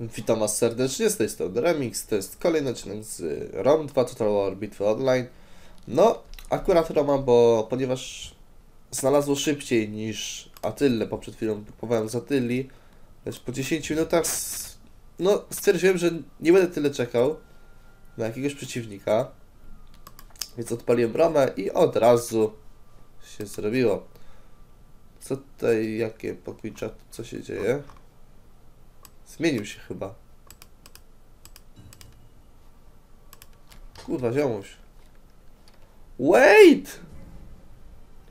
Witam Was serdecznie, z tej strony Remix, to jest kolejny odcinek z ROM 2 Total War Bitwy Online. No, akurat Roma, bo ponieważ znalazło szybciej niż Attyle, bo przed chwilą kupowałem z Atylli, lecz po 10 minutach, no, stwierdziłem, że nie będę tyle czekał na jakiegoś przeciwnika, więc odpaliłem Romę i od razu się zrobiło. Co tutaj, jakie pokój co się dzieje? Zmienił się chyba. Kurwa, ziomuś. Wait!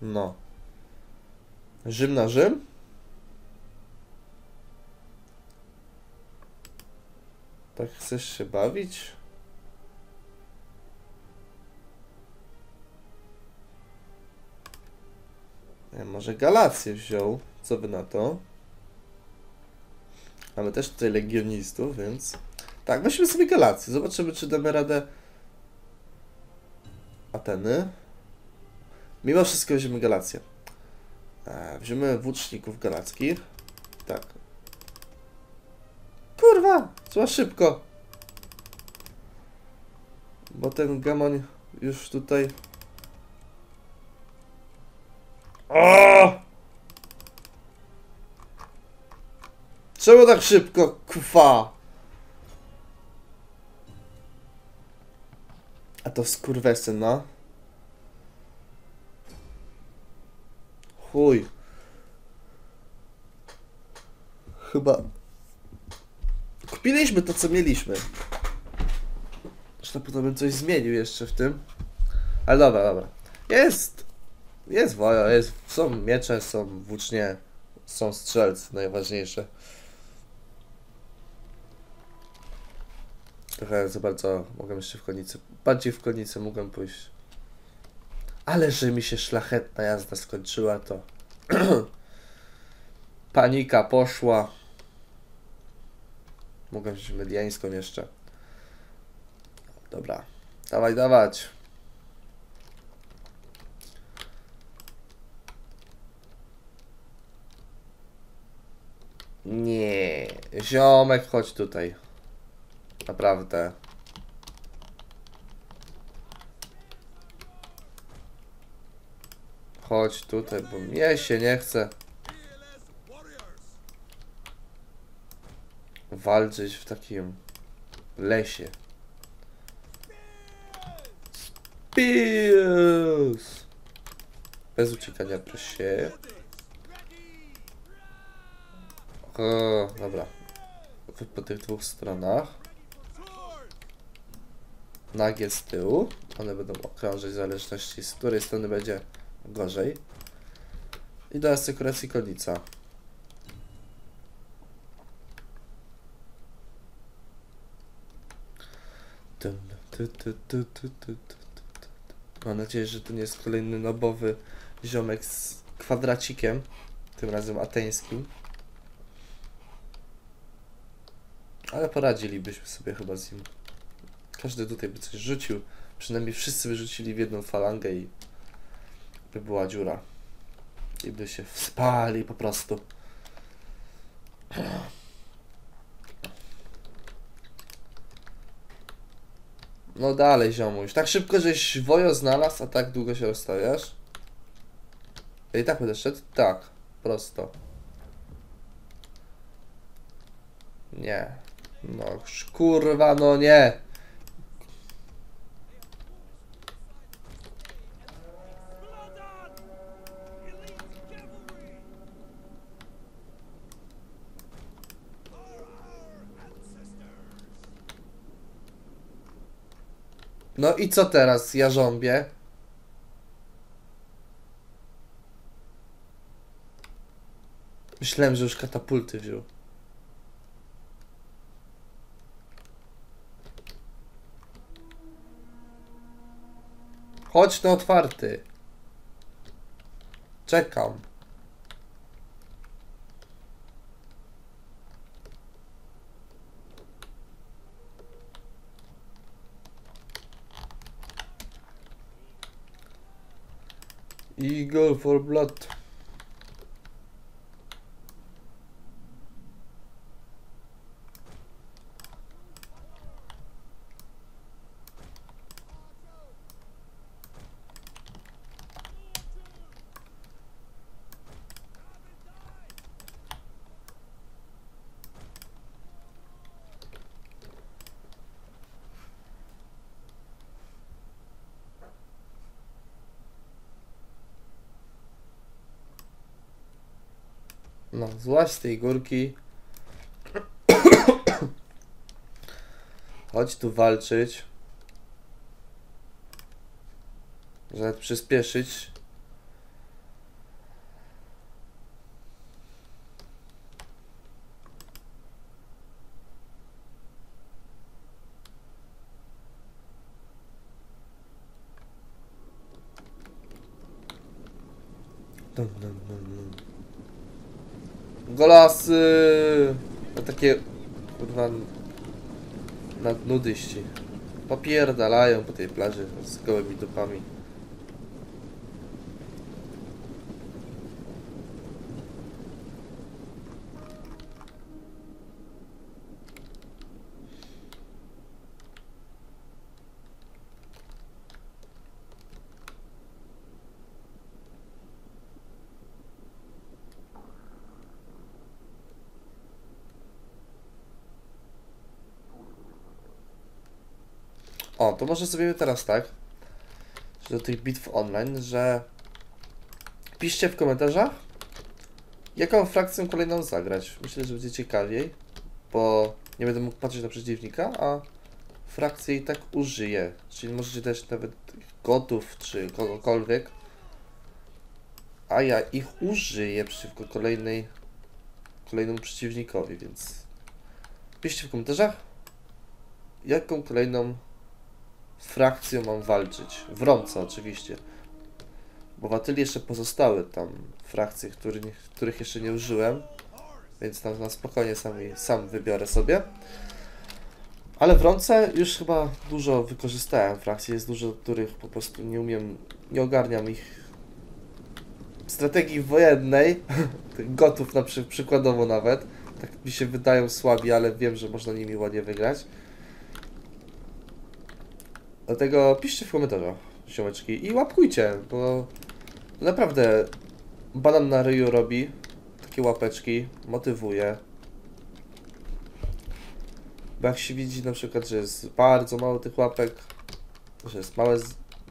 No. Rzym na Rzym? Tak chcesz się bawić? Ja może Galację wziął. Co by na to? Mamy też tutaj legionistów, więc... Tak, weźmy sobie Galację. Zobaczymy, czy damy radę... Ateny. Mimo wszystko weźmiemy Galację. E, Weźmiemy włóczników galackich. Tak. Kurwa! Trzeba szybko! Bo ten gamoń już tutaj... O! Czemu tak szybko, kufa? A to skurwesyn, no. Chuj. Chyba... Kupiliśmy to, co mieliśmy. Zresztą potem bym coś zmienił jeszcze w tym. Ale dobra, dobra. Jest! Jest woja, jest, są miecze, są włócznie, są strzelcy, najważniejsze. Trochę za bardzo mogłem jeszcze w konicy, bardziej w konicy mogłem pójść. Ale że mi się szlachetna jazda skończyła, to panika poszła. Mogłem wziąć mediańską jeszcze. Dobra, dawaj, dawać. Nie, ziomek, chodź tutaj. Naprawdę. Chodź tutaj, bo mnie się nie chce walczyć w takim lesie. Pills! Bez uciekania, proszę. O, dobra. Po tych dwóch stronach nagie z tyłu. One będą okrążyć w zależności z której strony będzie gorzej. I do asykuracji konica. Mam nadzieję, że to nie jest kolejny nobowy ziomek z kwadracikiem, tym razem ateńskim. Ale poradzilibyśmy sobie chyba z nim. Każdy tutaj by coś rzucił. Przynajmniej wszyscy by rzucili w jedną falangę i by była dziura. I by się wspali po prostu. No dalej, ziomuś. Tak szybko, żeś wojo znalazł, a tak długo się rozstawiasz? I tak będę szedł? Tak. Prosto. Nie. No kurwa, no nie. No i co teraz, jarząbie? Myślałem, że już katapulty wziął. Chodź na otwarty. Czekam. Eagle for blood. No, złaź z tej górki. Chodź tu walczyć. Żeby przyspieszyć. Dum, dum, dum, dum. Golasy! To takie kurwa na nudyści. Popierdalają po tej plaży z gołymi dupami. O, to może zrobimy teraz tak, że do tych bitw online, że piszcie w komentarzach, jaką frakcję kolejną zagrać. Myślę, że będzie ciekawiej, bo nie będę mógł patrzeć na przeciwnika, a frakcję i tak użyję. Czyli możecie też nawet gotów czy kogokolwiek, a ja ich użyję przeciwko kolejnej, kolejnemu przeciwnikowi, więc piszcie w komentarzach, jaką kolejną frakcją mam walczyć. W Romce oczywiście. Atyli jeszcze pozostały tam frakcje, których, których jeszcze nie użyłem. Więc tam na spokojnie sam, sam wybiorę sobie. Ale w Romce już chyba dużo wykorzystałem frakcji. Jest dużo, których po prostu nie umiem, nie ogarniam ich strategii wojennej. Gotów na przy, przykładowo nawet. Tak mi się wydają słabi, ale wiem, że można nimi ładnie wygrać. Dlatego piszcie w komentarzach, siomeczki, i łapkujcie, bo naprawdę banan na ryju robi takie łapeczki, motywuje. Bo jak się widzi na przykład, że jest bardzo mało tych łapek, że jest małe,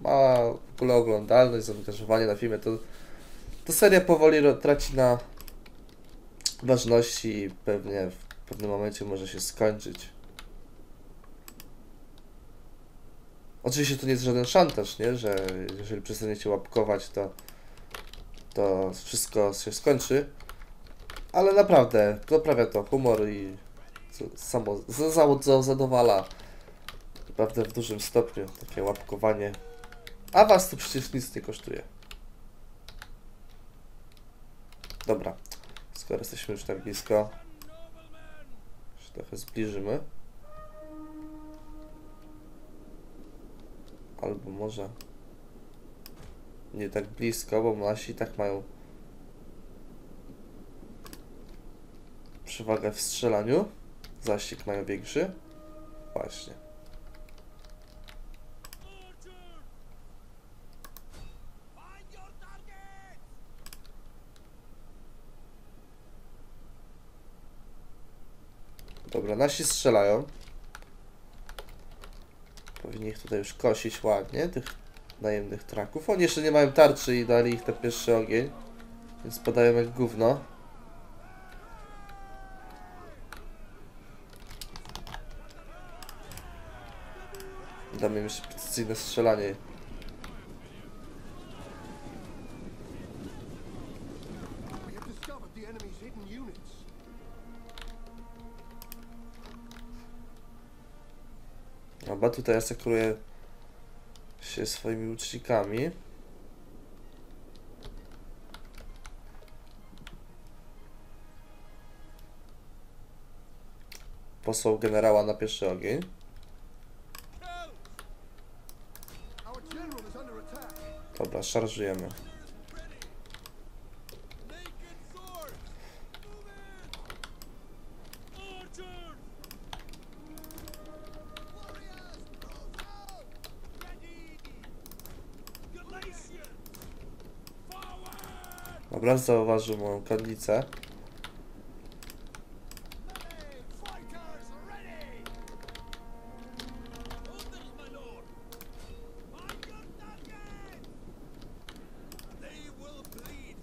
mała w ogóle oglądalność, zaangażowanie na filmie, to, to seria powoli traci na ważności i pewnie w pewnym momencie może się skończyć. Oczywiście to nie jest żaden szantaż, nie? Że jeżeli przestaniecie łapkować, to, to wszystko się skończy. Ale naprawdę, poprawia to humor i samo za- za- za- zadowala. Naprawdę w dużym stopniu takie łapkowanie. A was to przecież nic nie kosztuje. Dobra, skoro jesteśmy już tak blisko, się trochę zbliżymy. Albo może nie tak blisko, bo nasi tak mają przewagę w strzelaniu. Zasięg mają większy. Właśnie. Dobra, nasi strzelają. Powinni ich tutaj już kosić ładnie, tych najemnych traków. Oni jeszcze nie mają tarczy i dali ich na pierwszy ogień. Więc podają jak gówno. Damy im jeszcze precyzyjne strzelanie. Dobra, tutaj asekuruję się swoimi łucznikami. Posłał generała na pierwszy ogień. Dobra, szarżujemy.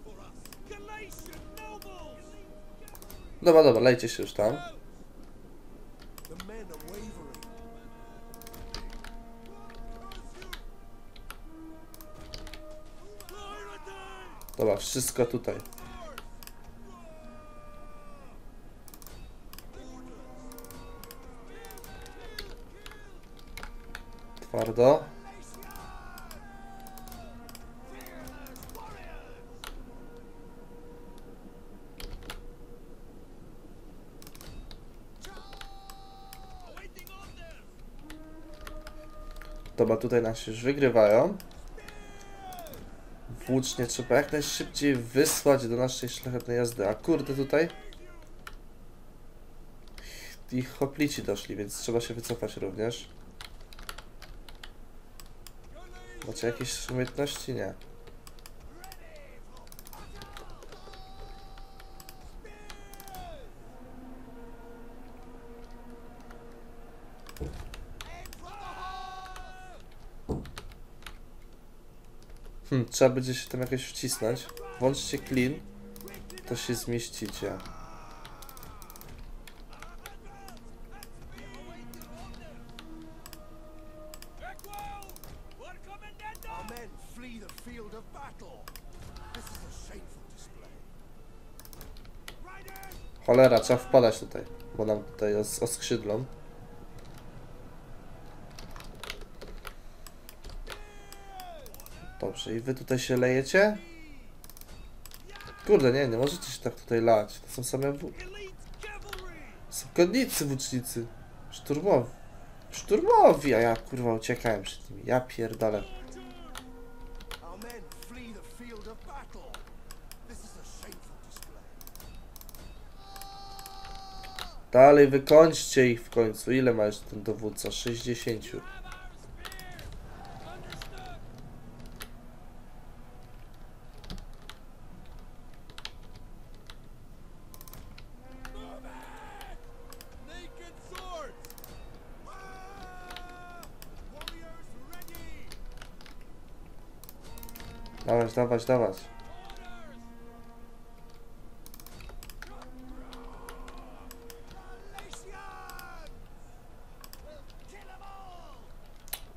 For us! Galatian nobles! Dobra, dobra, lejcie się już tam. Wszystko tutaj. Twardo. Dobra, tutaj nasi już wygrywają. Włócznie trzeba jak najszybciej wysłać do naszej szlachetnej jazdy. A kurde tutaj... Ich hoplici doszli, więc trzeba się wycofać również. Macie jakieś umiejętności? Nie. Hmm, trzeba będzie się tam jakoś wcisnąć. Włączcie clean, to się zmieścicie. Cholera, trzeba wpadać tutaj, bo nam tutaj os oskrzydlą. Dobrze, i wy tutaj się lejecie? Kurde, nie, nie możecie się tak tutaj lać. To są same w... Są konnicy włócznicy. Szturmowi. Szturmowi, a ja kurwa uciekałem przed nimi. Ja pierdolę. Dalej wykończcie ich w końcu. Ile ma jeszcze ten dowódca? 60. Dawać, dawać, dawać.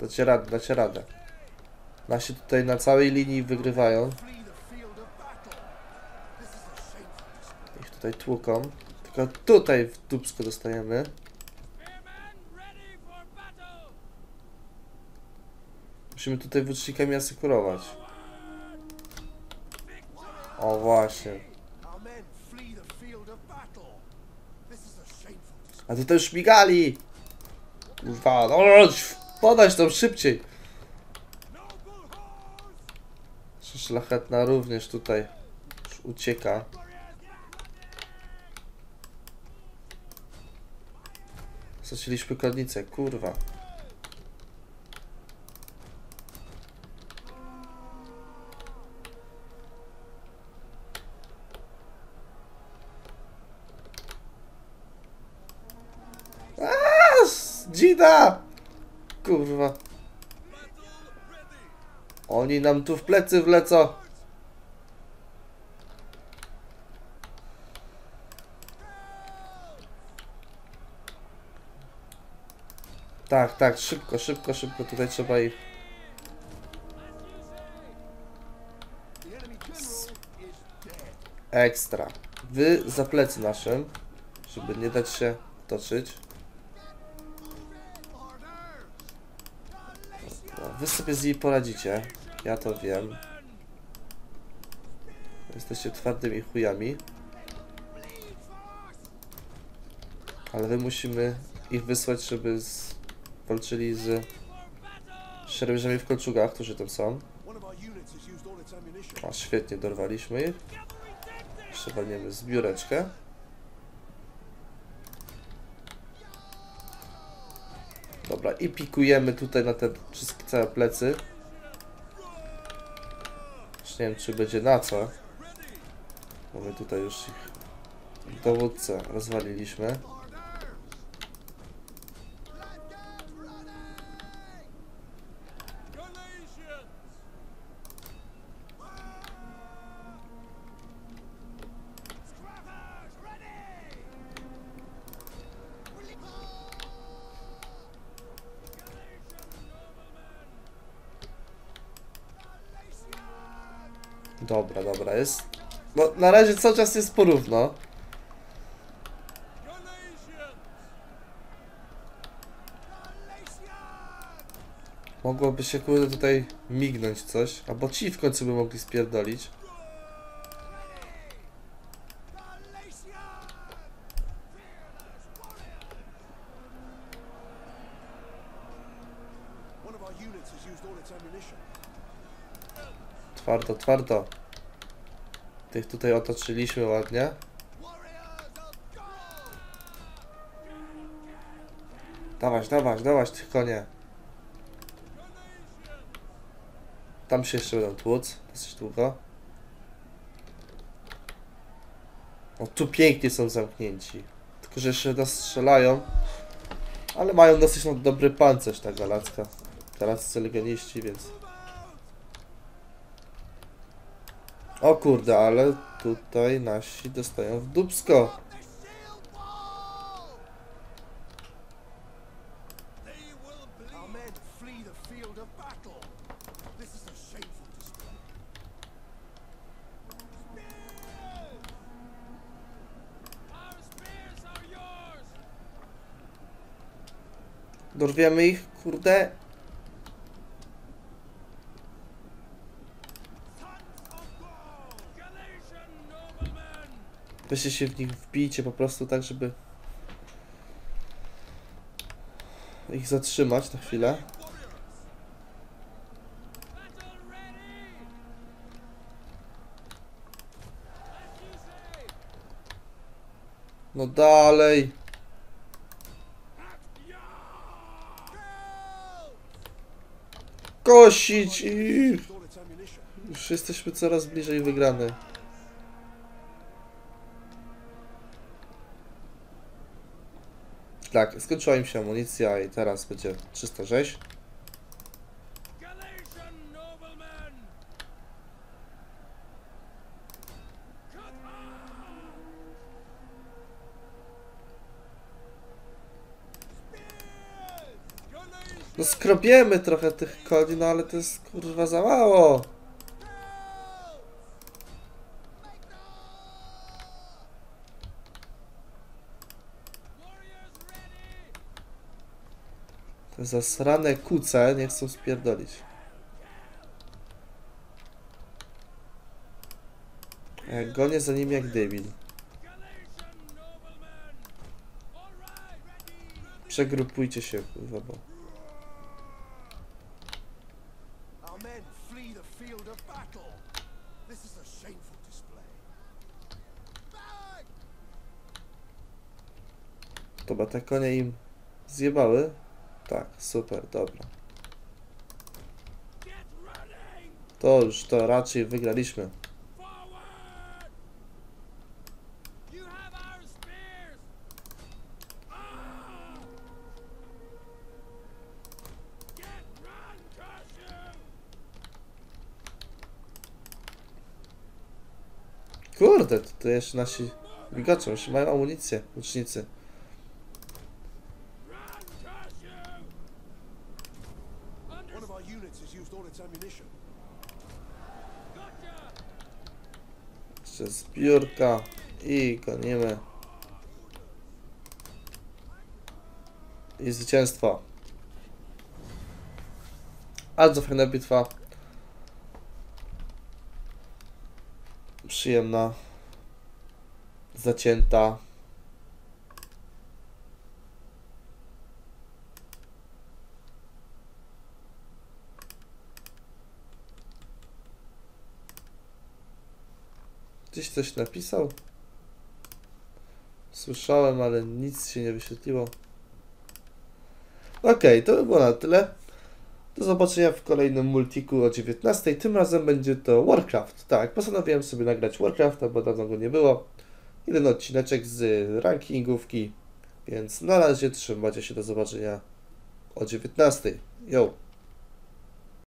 Dacie radę, dacie radę. Nasi tutaj na całej linii wygrywają. Ich tutaj tłuką. Tylko tutaj w dupsko dostajemy. Musimy tutaj włócznikami asekurować. This is a tutaj już migali! Kurwa, no chodź, podać tam szybciej. Nasza Szlachetna również tutaj już ucieka. Straciliśmy konnicę, kurwa. Dzida! Kurwa. Oni nam tu w plecy wlecą. Tak, tak, szybko, szybko, szybko. Tutaj trzeba ich. Ekstra. Wy za plecy naszym, żeby nie dać się toczyć. Wy sobie z niej poradzicie. Ja to wiem. Jesteście twardymi chujami. Ale my musimy ich wysłać, żeby z... walczyli z szermierzami w kolczugach, którzy tam są. O, świetnie, dorwaliśmy ich. Jeszcze walniemy zbióreczkę. Dobra, i pikujemy tutaj na te wszystkie całe plecy. Już nie wiem, czy będzie na co. Bo my tutaj już ich dowódcę rozwaliliśmy. Dobra, dobra, jest. No, na razie cały czas jest porówno. Mogłoby się kurde tutaj mignąć coś, albo ci w końcu by mogli spierdolić. Twardo, twardo. Tych tutaj otoczyliśmy ładnie. Dawać, dawać, dawać tych konie. Tam się jeszcze będą tłuc, dosyć długo. O, tu pięknie są zamknięci. Tylko, że jeszcze nas strzelają. Ale mają dosyć no, dobry pancerz ta galacka. Galaccy legioniści, więc... O kurde, ale tutaj nasi dostają w dubsko. The shield wall! Weźcie się w nich wbijcie po prostu tak, żeby ich zatrzymać na chwilę. No dalej. Kosić ich. Już jesteśmy coraz bliżej wygranej. Tak, skończyła im się amunicja i teraz będzie 306. Galatian noblemen! Cut off! Spears! Galatian! No skrobiemy trochę tych koni, no ale to jest kurwa za mało. Zasrane kuce nie chcą spierdolić. Jak gonię za nimi jak debil. Przegrupujcie się, kurwa, bo... Dobra, te konie im zjebały? Tak, super, dobra. To już, to raczej wygraliśmy. Kurde, to, to jeszcze nasi jeszcze mają amunicję, łucznicy. Zbiórka i gonimy. I zwycięstwo. Bardzo fajna bitwa. Przyjemna. Zacięta. Coś napisał? Słyszałem, ale nic się nie wyświetliło. Okej, to by było na tyle. Do zobaczenia w kolejnym multiku o 19. Tym razem będzie to Warcraft. Tak, postanowiłem sobie nagrać Warcrafta, bo dawno go nie było. Jeden odcineczek z rankingówki. Więc na razie trzymajcie się do zobaczenia o 19. Yo!